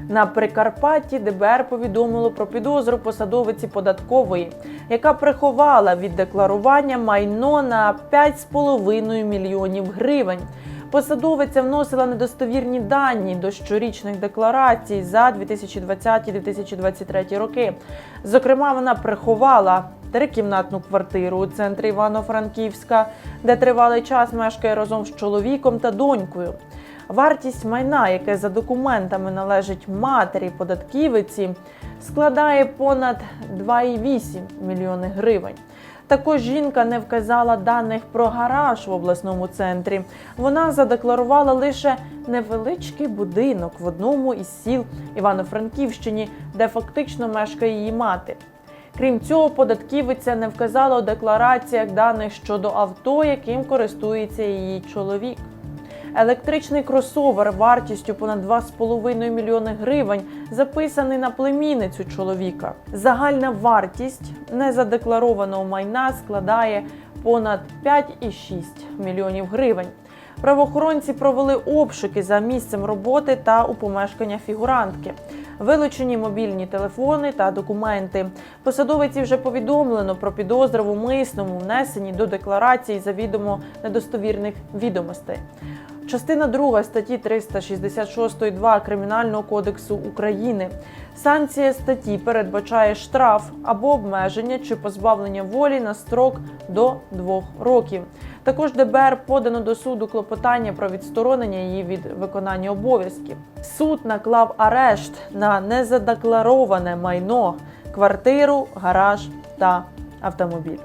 На Прикарпатті ДБР повідомило про підозру посадовиці податкової, яка приховала від декларування майно на 5,5 мільйонів гривень. Посадовиця вносила недостовірні дані до щорічних декларацій за 2020-2023 роки. Зокрема, вона приховала трикімнатну квартиру у центрі Івано-Франківська, де тривалий час мешкає разом з чоловіком та донькою. Вартість майна, яке за документами належить матері податківиці, складає понад 2,8 мільйони гривень. Також жінка не вказала даних про гараж в обласному центрі. Вона задекларувала лише невеличкий будинок в одному із сіл Івано-Франківщині, де фактично мешкає її мати. Крім цього, податківиця не вказала у деклараціях даних щодо авто, яким користується її чоловік. Електричний кросовер вартістю понад 2,5 мільйони гривень записаний на племінницю чоловіка. Загальна вартість незадекларованого майна складає понад 5,6 мільйонів гривень. Правоохоронці провели обшуки за місцем роботи та у помешкання фігурантки. Вилучені мобільні телефони та документи. Посадовиці вже повідомлено про підозру в умисному внесенні до декларації завідомо недостовірних відомостей. Частина 2 статті 366.2 Кримінального кодексу України. Санкція статті передбачає штраф або обмеження чи позбавлення волі на строк до 2 років. Також ДБР подано до суду клопотання про відсторонення її від виконання обов'язків. Суд наклав арешт на незадеклароване майно, квартиру, гараж та автомобіль.